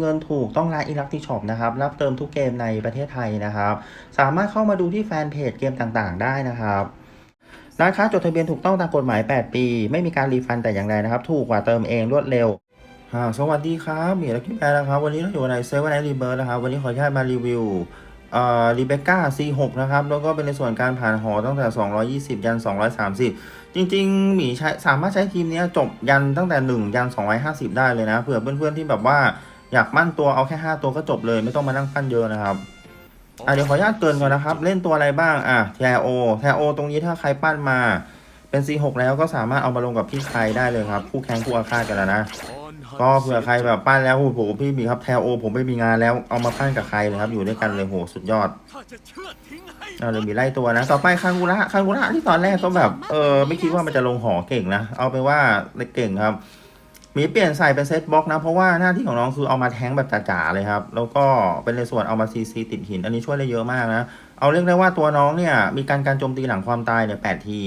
เงินถูกต้องร้านอิลักติช็อปนะครับ รับเติมทุกเกมในประเทศไทยนะครับ สามารถเข้ามาดูที่แฟนเพจเกมต่างๆ ได้นะครับร้านค้าจดทะเบียนถูกต้องตามกฎหมาย 8 ปี ไม่มีการรีฟันแต่อย่างใดนะครับ ถูกกว่าเติมเองรวดเร็วสวัสดีครับหมีและคิปแอร์นะครับ วันนี้เราอยู่ในเซเว่นไอรีเบิร์นะครับ วันนี้ขออนุญาตมารีวิวเอ่อรีเบคก้า C6 นะครับ แล้วก็เป็นในส่วนการผ่านหอตั้งแต่ 220 ยัน 230 จริงๆ หมีใช้สามารถใช้ทีมนี้จบยันตั้งแต่ 1 ยัน 250 ได้เลยนะ เผื่อเพื่อนๆที่แบบว่า อยากมั่นตัวเอาแค่5ตัวก็จบเลย ไม่ต้องมานั่งปั้นเยอะนะครับอะเดี๋ยวขออนุญาตเตือนก่อนนะครับ เล่นตัวอะไรบ้างอะแทโอแทโอตรงนี้ถ้าใครปั้นมาเป็น C6 แล้วก็สามารถเอามาลงกับพี่ใครได้เลยครับ คู่แข่งคู่อาฆาตกันแล้วนะ ก็เผื่อใครแบบปั้นแล้วโอ้โหพี่มีครับแทโอ ผมไม่มีงานแล้วเอามาปั้นกับใครเลยครับ อยู่ด้วยกันเลยโหสุดยอดข้าจะเชือดทิ้งให้เอาเลยมีไล่ตัวนะ ต่อไปคังกุระคังกุระที่ตอนแรกก็แบบเออไม่คิดว่ามันจะลงหอเก่งนะ เอาไปนว่าเก่งครับ มีเปลี่ยนใส่เป็นเซตบล็อกนะ เพราะว่าหน้าที่ของน้องคือเอามาแทงแบบจ๋าๆเลยครับ แล้วก็เป็นในส่วนเอามาซีซีติดหิน อันนี้ช่วยได้เยอะมากนะ เอาเรียกได้ว่าตัวน้องเนี่ย มีการการโจมตีหลังความตายเนี่ยแปดที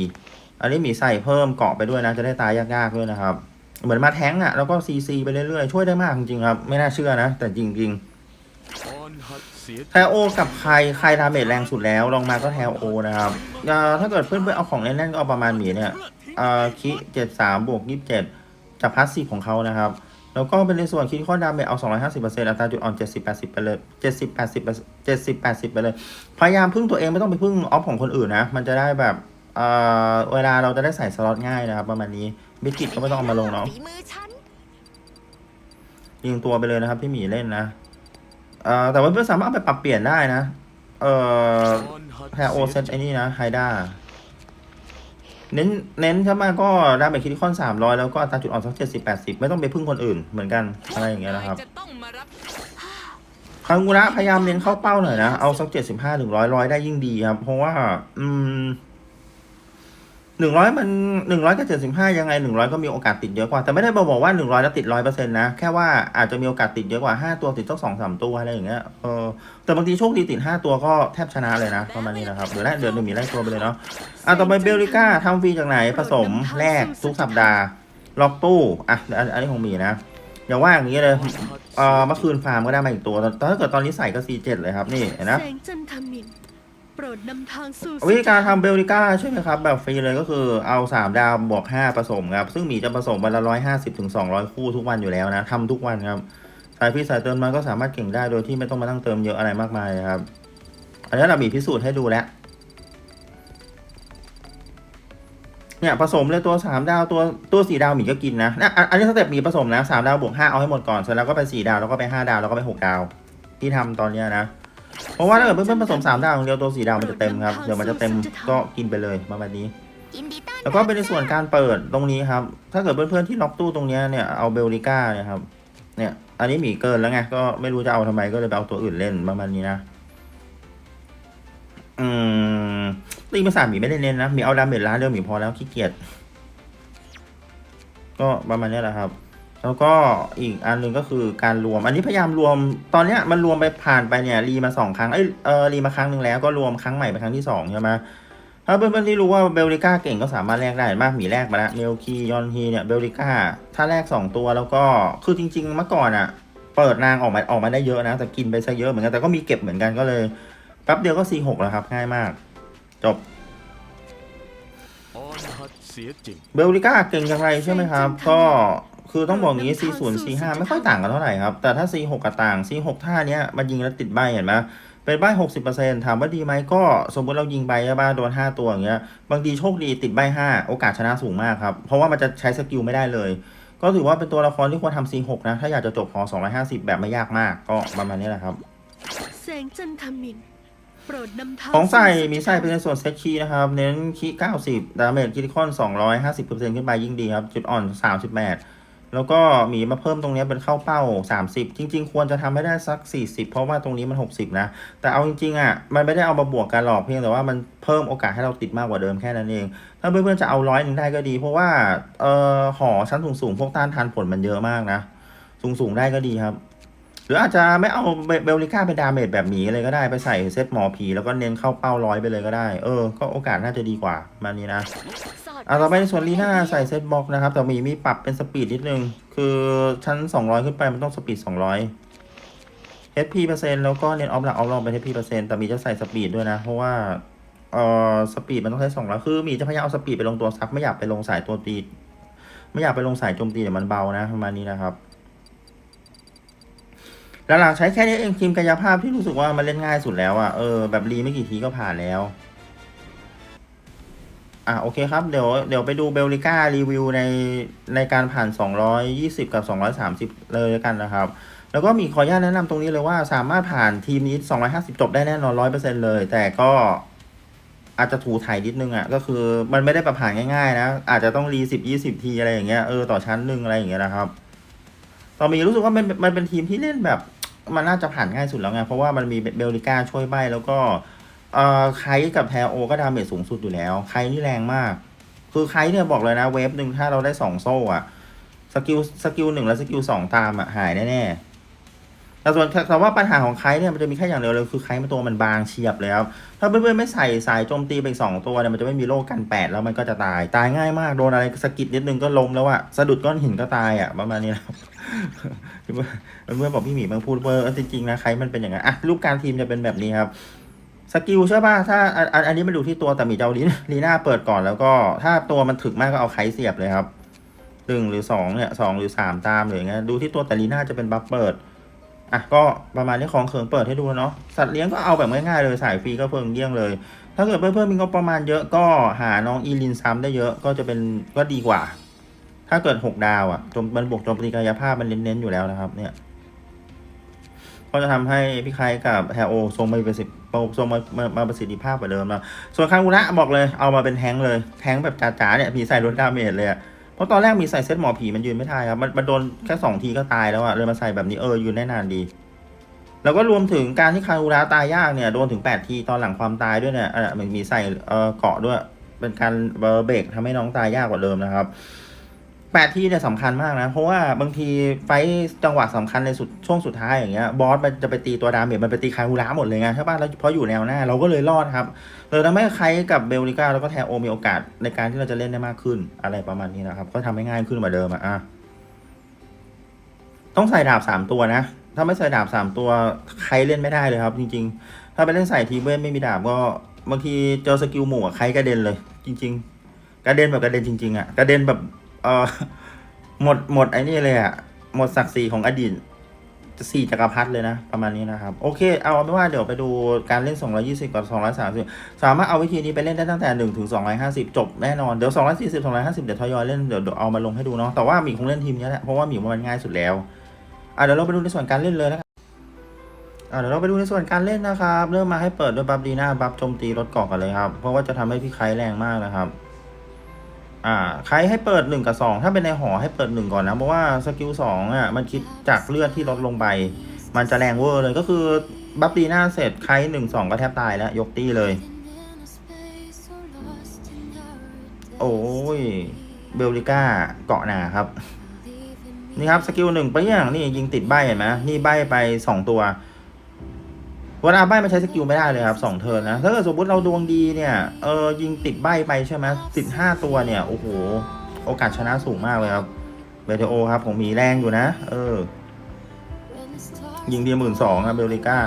อันนี้มีใส่เพิ่มเกาะไปด้วยนะ จะได้ตายยากๆด้วยนะครับ เหมือนมาแทงอะ แล้วก็ซีซีไปเรื่อยๆ ช่วยได้มากจริงๆครับ ไม่น่าเชื่อนะ แต่จริงๆอ่อนหัดเสียแทโอกับใครใครดาเมจแรงสุดแล้วลองมาก็แทโอนะครับถ้าเกิดเพื่อนๆเอาของแน่นๆก็เอาประมาณหมีเนี่ยอ่าคิเจ็ดสามบวกยี่สิบเจ็ด จากพาสซีฟของเขานะครับ แล้วก็เป็นในส่วนคิดข้อดาเมจเอา 250%อัตราจุดอ่อน 70 80 ไปเลย 70 80 70 80 ไปเลย พยายามพึ่งตัวเองไม่ต้องไปพึ่งออฟของคนอื่นนะ มันจะได้แบบเอ่อเวลาเราจะได้ใส่สล็อตง่ายนะครับ ประมาณนี้บิกิตก็ไม่ต้องเอามาลงเนาะยิงตัวไปเลยนะครับที่หมีเล่นนะเอ่อแต่ว่าเพื่อนสามารถเอาไปปรับเปลี่ยนได้นะ เอ่อแพโอเซตไอ้นี่นะไฮด้า เน้นเน้นเข้ามาก็ได้ไปคิดคอนสามร้อยแล้วก็อัตราจุดอ่อนสักเจ็ดสิบแปดสิบไม่ต้องไปพึ่งคนอื่นเหมือนกันอะไรอย่างเงี้ยนะครับจะต้องมารับคังกุระพยายามเน้นเข้าเป้าหน่อยนะ เอาสักเจ็ดสิบห้าถึงร้อยร้อยได้ยิ่งดีครับ เพราะว่า อืม หนึ่งร้อยมันหนึ่งร้อยกับเจ็ดสิบห้ายังไงหนึ่งร้อยก็มีโอกาสติดเยอะกว่า แต่ไม่ได้บอกว่าหนึ่งร้อยแล้วติดร้อยเปอร์เซ็นต์นะ แค่ว่าอาจจะมีโอกาสติดเยอะกว่าห้าตัวติดสักสองสามตัวอะไรอย่างเงี้ยเออแต่บางทีโชคดีติดห้าตัวก็แทบชนะเลยนะประมาณนี้นะครับเดี๋ยวแรกเดือนหนึ่งมีไล่ตัวไปเลยเนาะอะต่อไปเบลลิก้าทำฟรีจากไหนผสมแลกทุกสัปดาห์ล็อกตู้อะอันอันนี้ของมีนะอย่าว่าอย่างนี้เลยเออเมื่อคืนฟาร์มก็ได้มาอีกตัวแต่ถ้าเกิดตอนนี้ใส่ก็ C7 เลยครับนี่เห็นนะแสงจันทมิน โปรดนำทางสู่วิธีการทำเบลลิก้าใช่ไหมครับ แบบฟรีเลยก็คือเอา 3 ดาวบวก 5 ผสมครับ ซึ่งหมีจะผสมวันละ150ถึง200คู่ทุกวันอยู่แล้วนะทำทุกวันครับสายฟรีสายเติมมันก็สามารถเก่งได้โดยที่ไม่ต้องมาตั้งเติมเยอะอะไรมากมายครับ อันนี้เรามีพิสูจน์ให้ดูแล้วเนี่ยผสมเลยตัว3ดาวตัวตัว4ดาวหมีก็กินนะนะอันนี้สเต็ปหมีผสมนะ3ดาวบวก5เอาให้หมดก่อนเสร็จแล้วก็ไป4ดาวแล้วก็ไป5ดาวแล้วก็ไป6ดาว ที่ทำตอนเนี้ยนะ เพราะว่าถ้าเกิดเพื่อนๆผสมสามดาวอย่างเดียวตัวสีดาวมันจะเต็มครับเดี๋ยวมันจะเต็มก็กินไปเลยประมาณนี้ยินดีต้อนรับแล้วก็เป็นในส่วนการเปิดตรงนี้ครับ ถ้าเกิดเพื่อนๆที่ล็อกตู้ตรงเนี้ยเนี่ยเอาเบลลิก้าเนี่ยครับเนี่ยอันนี้หมีเกินแล้วไงก็ไม่รู้จะเอาทำไมก็เลยไปเอาตัวอื่นเล่นประมาณนี้นะอืมตีมาสามหมีไม่ได้เน้นนะหมีเอาดาเมจล้านเดียวหมีพอแล้วขี้เกียจก็ประมาณเนี้ยแหละครับ แล้วก็อีกอันหนึ่งก็คือการรวม อันนี้พยายามรวม ตอนเนี้ยมันรวมไปผ่านไปเนี่ยรีมาสองครั้ง เอ้ยเออรีมาครั้งหนึ่งแล้วก็รวมครั้งใหม่เป็นครั้งที่สองใช่ไหมถ้าเพื่อนๆที่รู้ว่าเบลลิก้าเก่งก็สามารถแลกได้มากหมีแลกมาแล้วเมลคียอนฮีเนี่ยเบลลิก้าถ้าแลกสองตัวแล้วก็คือจริง ๆ เมื่อก่อนอะเปิดนางออกมาออกมาได้เยอะนะ แต่กินไปซะเยอะเหมือนกันแต่ก็มีเก็บเหมือนกันก็เลยแป๊บเดียวก็ C6 แล้วครับง่ายมาก จบอ่อนหัดเสียจริงเบลลิก้าเก่งอย่างไรใช่ไหมครับ ก็ คือต้องบอกอย่างนี้ C0 C5 ไม่ค่อยต่างกันเท่าไหร่ครับ แต่ถ้า C6 กับต่าง C6 ท่าเนี้ยมันยิงแล้วติดใบเห็นไหมเป็นใบ60%ถามว่าดีไหมก็สมมติเรายิงใบใช่ป่ะโดน5ตัวอย่างเงี้ย บางทีโชคดีติดใบ5โอกาสชนะสูงมากครับ เพราะว่ามันจะใช้สกิลไม่ได้เลย ก็ถือว่าเป็นตัวละครที่ควรทำ C6 นะ ถ้าอยากจะจบพอ250แบบไม่ยากมาก ก็ประมาณนี้แหละครับแสงจันทมินโปรดนำทางของใส่สู่มีใส่เป็นในส่วนเซตคีย์นะครับ เน้นคีย์90 ดาเมจคิติคอน 250%ขึ้นไปยิ่งดีครับ จุดอ่อน 38 แล้วก็หมีมาเพิ่มตรงนี้เป็นเข้าเป้า 30 จริง ๆ ควรจะทำให้ได้สัก 40 เพราะว่าตรงนี้มัน 60 นะ แต่เอาจริงๆอะมันไม่ได้เอามาบวกกันหรอกเพียงแต่ว่ามันเพิ่มโอกาสให้เราติดมากกว่าเดิมแค่นั้นเอง ถ้าเพื่อนๆจะเอาร้อยหนึ่งได้ก็ดี เพราะว่าเอ่อหอชั้นสูงๆพวกต้านทานผลมันเยอะมากนะ สูงๆได้ก็ดีครับ หรืออาจจะไม่เอาเบลลิก้าเป็นดาเมจแบบนี้เลยก็ได้ไปใส่เซตหมอผีแล้วก็เน้นเข้าเป้าร้อยไปเลยก็ได้ เออ ก็โอกาสน่าจะดีกว่ามานี้นะ อดอ่าต่อไปในส่วนลีน่าใส่เซตบ็อกนะครับ แต่มีมีปรับเป็นสปีดนิดนึง คือชั้น 200 ขึ้นไปมันต้องสปีด 200 HP เปอร์เซ็นต์แล้วก็เน้นออฟหลักออฟลองเป็น HP เปอร์เซ็นต์แต่มีจะใส่สปีดด้วยนะ เพราะว่าเอ่อสปีดมันต้องใช้สองร้อยคือมีจะพยายามเอาสปีดไปลงตัวซับไม่อยากไปลงสายตัวตี ไม่อยากไปลงสายโจมตีเดี๋ยวมันเบานะประมาณนี้นะครับหลังๆใช้แค่นี้เองทีมกายภาพที่รู้สึกว่ามันเล่นง่ายสุดแล้วอะ่ะเออแบบรีไม่กี่ทีก็ผ่านแล้ว อะโอเคครับ เดี๋ยวเดี๋ยวไปดูเบลลิก้ารีวิวในในการผ่าน 220 กับ 230 เลยแล้วกันนะครับ แล้วก็มีขออนุญาตแนะนำตรงนี้เลยว่าสามารถผ่านทีมนี้ 250 จบได้แน่นอน 100%เลย แต่ก็อาจจะถูถ่ายนิดนึงอะ ก็คือมันไม่ได้ประผ่านง่ายๆนะ อาจจะต้องรี 10 20 ทีอะไรอย่างเงี้ยเออต่อชั้นหนึ่งอะไรอย่างเงี้ยนะครับตอนมีรู้สึกว่ามันมันเป็นทีมที่เล่นแบบ มันน่าจะผ่านง่ายสุดแล้วไงเพราะว่ามันมีเบลลิก้าช่วยใบแล้วก็ เอ่อไคกับแทโอก็ดาเมจสูงสุดอยู่แล้วไคนี่แรงมาก คือไคเนี่ยบอกเลยนะ เวฟหนึ่งถ้าเราได้สองโซ่อะสกิลสกิลหนึ่งและสกิลสองตามอะหายแน่ๆแต่ส่วนแต่ว่าปัญหาของไคเนี่ยมันจะมีแค่อย่างเดียวเลยคือไคมันตัวมันบางเฉียบเลยครับถ้าเพื่อนๆไม่ใส่สายโจมตีไปสองตัวเนี่ยมันจะไม่มีโล่กันแปดแล้วมันก็จะตาย ตายง่ายมากโดนอะไรสกิดนิดนึงก็ล้มแล้วอะสะดุดก้อนหินก็ตายอะประมาณนี้นะครับเพื่อนๆบอกพี่หมีบางพูดว่าเอจริงๆนะไคมันเป็นอย่างนั้นอะรูปการทีมจะเป็นแบบนี้ครับ สกิลใช่ป่ะถ้าอันอันอันนี้มันดูที่ตัวแต่มีเจ้าลีลีน่าเปิดก่อนแล้วก็ถ้าตัวมันถึกมากก็เอาไขเสียบเลยครับหนึ่งหรือสองเนี่ยสองหรือสามตามหรืออย่างเงี้ยดูที่ตัวแต่ลีน่าจะเป็นบัฟเปิดอะก็ประมาณนี้ของเขิงเปิดให้ดูเนาะสัตว์เลี้ยงก็เอาแบบง่ายๆเลยสายฟรีก็เพิ่งเยี่ยงเลย ถ้าเกิดเพื่อนๆมีงบประมาณเยอะก็หาน้องอีลินซ้ำได้เยอะก็จะเป็นก็ดีกว่า ถ้าเกิดหกดาวอะ่ะจมมันบวกโจมตีกายภาพมันเน้นๆอยู่แล้วนะครับเนี่ย ก็จะทำให้พี่ไคกับแฮโอทรงมาประสิทธิทรงมามามาประสิทธิภาพกว่าเดิมแล้วส่วนคางูระบอกเลยเอามาเป็นแทงเลยแทงแบบจ๋าๆเนี่ยผีใส่ลดดาเมจเลยเพราะตอนแรกมีใส่เซตหมอผีมันยืนไม่ได้ครับ มันมันโดนแค่สองทีก็ตายแล้วอะเลยมาใส่แบบนี้เออยืนได้นานดีแล้วก็รวมถึงการที่คางูระตายยากเนี่ยโดนถึงแปดทีตอนหลังความตายด้วยเนี่ยมันมีใส่เออเกาะด้วย เป็นการเบรกทำให้น้องตายยากกว่าเดิมนะครับ แปดที่เนี่ยสำคัญมากนะ เพราะว่าบางทีไฟจังหวะสำคัญในสุดช่วงสุดท้ายอย่างเงี้ยบอสมันจะไปตีตัวดาเมจมันไปตีคาฮูระหมดเลยไงใช่ป่ะแล้วเพราะอยู่แนวหน้า เราก็เลยรอดครับเลยทำให้ใครกับเบลลิก้าแล้วก็แทโอมีโอกาสในการที่เราจะเล่นได้มากขึ้นอะไรประมาณนี้นะครับ ก็ทำให้ง่ายขึ้นกว่าเดิมอะต้องใส่ดาบสามตัวนะ ถ้าไม่ใส่ดาบสามตัวใครเล่นไม่ได้เลยครับ จริง ๆ ถ้าไปเล่นใส่ทีเว้นไม่มีดาบก็บางทีเจอสกิลหมู่ใครกระเด็นเลย จริง ๆกระเด็นแบบกระเด็นจริงๆอะกระเด็นแบบ เออหมดหมดไอ้นี่เลยอะหมดศักดิ์ศรีของอดีตสี่จักรพรรดิเลยนะ ประมาณนี้นะครับ โอเค เอาเป็นว่าเดี๋ยวไปดูการเล่น 220 กับ 230 สามารถเอาวิธีนี้ไปเล่นได้ตั้งแต่ 1 ถึง 250 จบแน่นอน เดี๋ยว 240 250 เดี๋ยวทยอยเล่นเดี๋ยวเดี๋ยวเอามาลงให้ดูเนาะแต่ว่าหมีคงเล่นทีมนี้แหละเพราะว่าหมีมันง่ายสุดแล้วอะเดี๋ยวเราไปดูในส่วนการเล่นเลยนะครับอะเดี๋ยวเราไปดูในส่วนการเล่นนะครับ เริ่มมาให้เปิดด้วยบัฟดีหน่าบัฟโจมตีลดเกาะกันเลยครับเพราะว่าจะทำให้พี่ไคลแรงมากนะครับ อ่าใครให้เปิดหนึ่งกับสองถ้าเป็นในหอให้เปิดหนึ่งก่อนนะ เพราะว่าสกิลสองอะมันคิดจากเลือดที่ลดลงไป มันจะแรงเวอร์เลยก็คือบัฟดีหน้าเสร็จใครหนึ่งสองก็แทบตายแล้ว ยกตี้เลย โอ้ย เบลลิก้าเกาะหนาครับ นี่ครับ สกิลหนึ่งไปอย่างนี่ยิงติดใบเห็นไหมนี่ใบไปสองตัว เวลาใบมันใช้สกิลไม่ได้เลยครับสองเทิร์นนะ ถ้าเกิดสมมติเราดวงดีเนี่ยเออยิงติดใบไปใช่ไหมติดห้าตัวเนี่ยโอ้โหโอกาสชนะสูงมากเลยครับเบลเทโอครับผมมีแรงอยู่นะ เออ ยิงดีหมื่นสองครับเบลลิก้า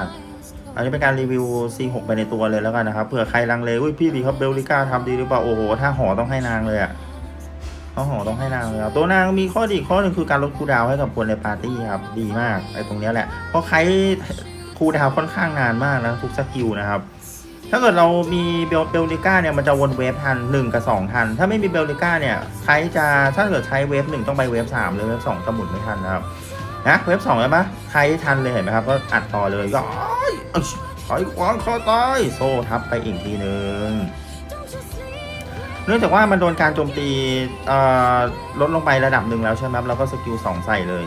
อันนี้เป็นการรีวิว C6 ไปในตัวเลยแล้วกันนะครับเผื่อใครลังเลอุ้ยพี่ดีครับเบลลิก้าทำดีหรือเปล่าโอ้โหถ้าหอต้องให้นางเลยอะถ้าหอต้องให้นางเลยครับตัวนางมีข้อดีข้อหนึ่งคือการลดคูดาวให้กับคนในปาร์ตี้ครับ ดีมากไอ้ตรงเนี้ยแหละเพราะใคร คูลดาวน์ค่อนข้างนานมากนะทุกสกิลนะครับถ้าเกิดเรามีเบลเบลลิก้าเนี่ยมันจะวนเวฟทันหนึ่งกับสองทัน ถ้าไม่มีเบลลิก้าเนี่ยใครจะถ้าเกิดใช้เวฟหนึ่งต้องไปเวฟสามเลยเวฟสองจะหมุนไม่ทันนะครับนะเวฟสองใช่ปะใครทันเลยเห็นไหมครับก็อัดต่อเลยก็ถอยขวางคอตายโซ่ทับไปอีกทีหนึ่งเนื่องจากว่ามันโดนการโจมตีลดลงไประดับหนึ่งแล้วใช่ไหมครับเราก็สกิลสองใส่เลย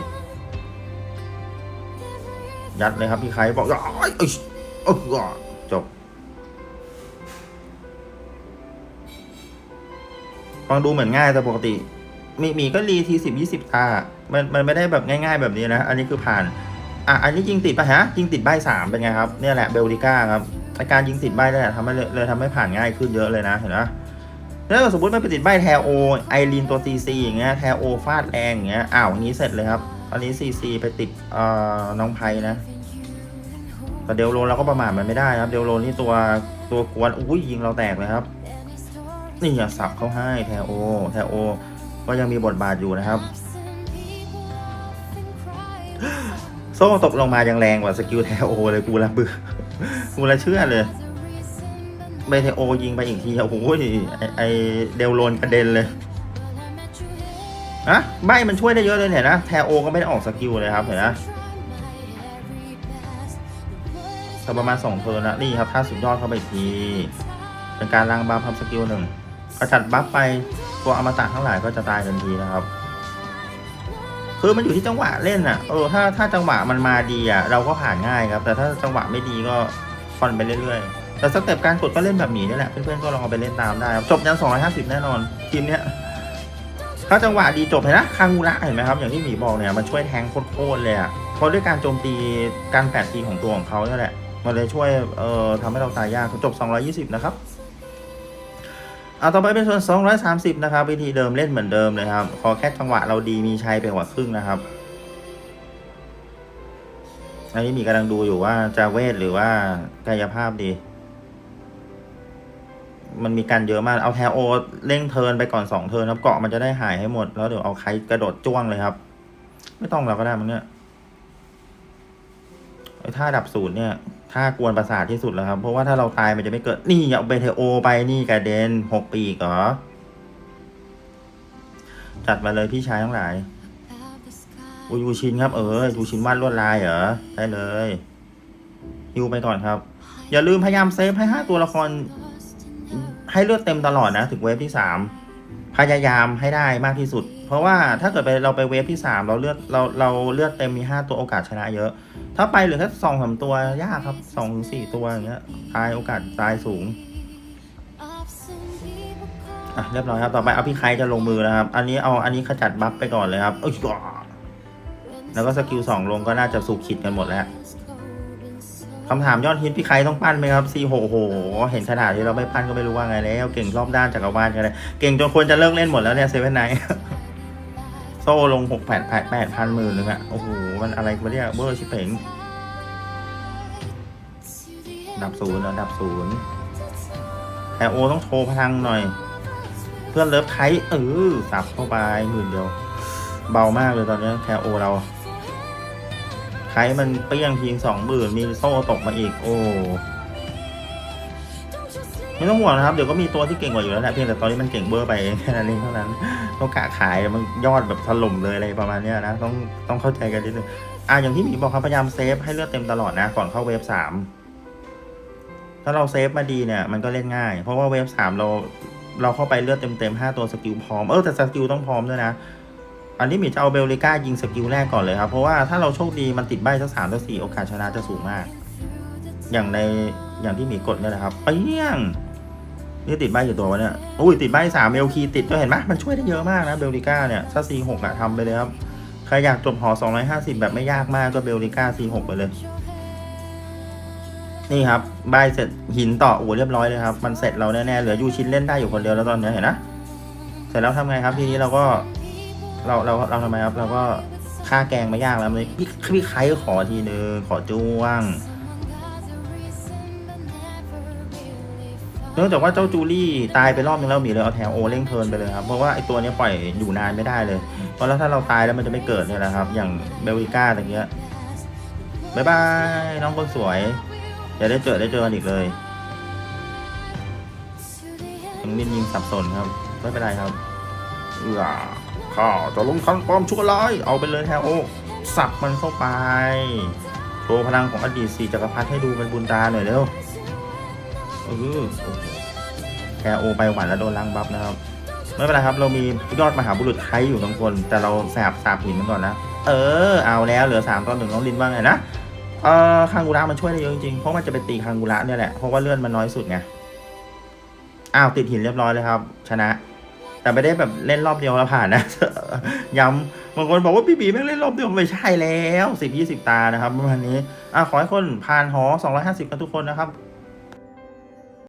ยัดเลยครับพี่ไคบอกอ้อยเอ้ยเอ้ยจบฟังดูเหมือนง่ายแต่ปกติ มีมีก็รีทีสิบยี่สิบตา มันมันไม่ได้แบบง่าย ๆ แบบนี้นะ อันนี้คือผ่าน อะ อันนี้ยิงติดปะฮะ ยิงติดใบสามเป็นไงครับ เนี่ยแหละเบลลิก้าครับ อาการยิงติดใบนี่แหละทำให้เลยทำให้ผ่านง่ายขึ้นเยอะเลยนะ เห็นไหมแล้วสมมติไม่ไปติดใบแทโอไอรีนตัวซีซีอย่างเงี้ย แทโอฟาดแรงอย่างเงี้ย อ้าวอย่างนี้เสร็จเลยครับ อันนี้ซีซีไปติดน้องไพนะ แต่เดลโลเราก็ประมาทมันไม่ได้ครับ เดลโลนี่ตัวตัวกวนอุ้ยยิงเราแตกเลยครับ นี่อย่าสับเขาให้แทโอแทโอ ก็ยังมีบทบาทอยู่นะครับโซ่ตกลงมายังแรงกว่าสกิลแทโอเลยกูละเบือกูละเชื่อเลยเบเทโอยิงไปอีกทีโอ้โหไอไอเดลโลนกระเด็นเลย อะใบมันช่วยได้เยอะเลยเนี่ยนะ แทโอก็ไม่ได้ออกสกิลเลยครับเห็นนะสักประมาณสองเทิร์นนะนี่ครับถ้าสุดยอดเข้าไปทีเป็นการล้างบัฟครับสกิลหนึ่งกระจัดบัฟไปตัวอมตะทั้งหลายก็จะตายทันทีนะครับ คือมันอยู่ที่จังหวะเล่นอะเออถ้าถ้าจังหวะมันมาดีอะเราก็ผ่านง่ายครับ แต่ถ้าจังหวะไม่ดีก็คอนไปเรื่อยๆแต่สเต็ปการกดก็เล่นแบบหมีนี่แหละเพื่อนๆก็ลองเอาไปเล่นตามได้ครับจบยัน250 แน่นอนทีมเนี้ย ถ้าจังหวะดีจบเห็นนะคางูระเห็นไหมครับอย่างที่หมีบอกเนี่ยมันช่วยแทงโคตรๆเลยอะเพราะด้วยการโจมตีการแปดทีของตัวของเขาเนี่ยแหละ มันเลยช่วยเอ่อทำให้เราตายยากจบ 220 นะครับเอาต่อไปเป็นส่วน 230 นะครับ วิธีเดิมเล่นเหมือนเดิมเลยครับ ขอแค่จังหวะเราดีมีชัยไปกว่าครึ่งนะครับ อันนี้มีกำลังดูอยู่ว่าจะเวทหรือว่ากายภาพดี มันมีการเยอะมาก เอาแทโอเร่งเทินไปก่อนสองเทินครับเกาะมันจะได้หายให้หมด แล้วเดี๋ยวเอาไคกระโดดจ้วงเลยครับ ไม่ต้องเราก็ได้มั้งเนี่ยไอ้ท่าดับศูนย์เนี่ยท่ากวนประสาทที่สุดแล้วครับ เพราะว่าถ้าเราตายมันจะไม่เกิด นี่เอาเบเทโอไปนี่กระเด็นหกปีกเหรอ จัดมาเลยพี่ชายทั้งหลายอุยยูชินครับเออยูชินวาดลวดลายเหรอ ได้เลยฮิวไปก่อนครับ อย่าลืมพยายามเซฟให้ห้าตัวละคร ให้เลือดเต็มตลอดนะ ถึงเวฟที่สามพยายามให้ได้มากที่สุด เพราะว่าถ้าเกิดไปเราไปเวฟที่สามเราเลือดเราเราเลือดเต็มมีห้าตัวโอกาสชนะเยอะ ถ้าไปเหลือแค่สองสามตัวยากครับสองถึงสี่ตัวอย่างเงี้ยตายโอกาสตายสูงอะเรียบร้อยครับต่อไปเอาพี่ไคจะลงมือแล้วครับ อันนี้เอาอันนี้ขจัดบัฟไปก่อนเลยครับเอ้ยแล้วก็สกิลสองลงก็น่าจะสูบขิดกันหมดแล้ว คำถามยอดฮิตพี่ไครต้องปั้นไหมครับซีโหโห เห็นขนาดที่เราไม่ปั้นก็ไม่รู้ว่าไงแล้วเก่งรอบด้านจักรวาลกันเลยเก่งจนควรจะเลิกเล่นหมดแล้วเนี่ยเซเว่นไนโซ่ลงหกแปดแปดแปดพันหมื่นนึงอะโอ้โหมันอะไรมาเนี่ยเบอร์ชิเป๋งดับศูนย์แล้วดับศูนย์แต่โอต้องโชว์พลังหน่อย เพื่อนเลิฟไทเออสับเข้าไปหมื่นเดียว เบามากเลยตอนนี้แคโอเรา ไทมันเปี้ยงทีสองหมื่นมีโซ่ตกมาอีก โอ้ ไม่ต้องห่วงนะครับ เดี๋ยวก็มีตัวที่เก่งกว่าอยู่แล้วแหละเพียงแต่ตอนนี้มันเก่งเบอร์ไปแค่นั้นเองเท่านั้นต้องกะขายมันยอดแบบถล่มเลยอะไรประมาณเนี้ยนะ ต้องต้องเข้าใจกันนิดนึงอะอย่างที่หมีบอกครับพยายามเซฟให้เลือดเต็มตลอดนะ ก่อนเข้าเวฟสามถ้าเราเซฟมาดีเนี่ยมันก็เล่นง่าย เพราะว่าเวฟสามเราเราเข้าไปเลือดเต็มเต็มห้าตัวสกิลพร้อม เออแต่สกิลต้องพร้อมด้วยนะ อันนี้หมีจะเอาเบลลิก้ายิงสกิลแรกก่อนเลยครับเพราะว่าถ้าเราโชคดีมันติดใบสักสามตัวสี่โอกาสชนะจะสูงมาก อย่างในอย่างที่หมีกดเนี่ยนะครับเปี้ยงนี่ติดใบอยู่ตัววะเนี่ยอุ้ยติดใบสามเอลคีติดก็เห็นไหมมันช่วยได้เยอะมากนะเบลลิก้าเนี่ยถ้า C6 อะทำไปเลยครับใครอยากจบหอ 250 แบบไม่ยากมากก็เบลลิก้า C6 ไปเลย นี่ครับใบเสร็จหินต่อโอ้เรียบร้อยเลยครับ มันเสร็จเราแน่ๆเหลือยูชินเล่นได้อยู่คนเดียวแล้วตอนนี้เห็นนะ เสร็จแล้วทำไงครับทีนี้เราก็ เราเราเราทำไมครับเราก็ค่าแกงไม่ยากแล้วเลยพี่พี่ใครขอทีนึงขอจ้วงเนื่องจากว่าเจ้าจูลี่ตายไปรอบนึงแล้วมีเลยเอาแถวโอเร่งเทิร์นไปเลยครับเพราะว่าไอตัวนี้ปล่อยอยู่นานไม่ได้เลย เพราะแล้วถ้าเราตายแล้วมันจะไม่เกิดเนี่ยนะครับ อย่างเบลวิก้าตะเงี้ยบายบายน้องคนสวยอย่าได้เจอได้เจอกันอีกเลยยังมินยิงสับสนครับไม่เป็นไรครับเอือ ข้าจะลงทันปลอมชั่วร้าย เอาไปเลยแถวโอสับมันเข้าไป โชว์พลังของอดีตสี่จักรพรรดิให้ดูเป็นบุญตาหน่อยเร็วเออแคโอไปหวานแล้วโดนล้างบัฟนะครับ ไม่เป็นไรครับ เรามียอดมหาบุรุษไทยอยู่ทั้งคน แต่เราแสบสาบหินมันก่อนนะ เออ เอาแล้วเหลือสามตอนหนึ่งน้องลินว่าไงนะ เออคางกุระมันช่วยได้เยอะจริงๆ เพราะมันจะไปตีคางกุระเนี่ยแหละ เพราะว่าเลื่อนมันน้อยสุดไง อ้าวติดหินเรียบร้อยเลยครับ ชนะ แต่ไม่ได้แบบเล่นรอบเดียวแล้วผ่านนะ ย้ำบางคนบอกว่าพี่บีไม่งเล่นรอบเดียวไม่ใช่แล้วสิบยี่สิบตานะครับประมาณนี้อะขอให้คนผ่านหอสองร้อยห้าสิบกันทุกคนนะครับ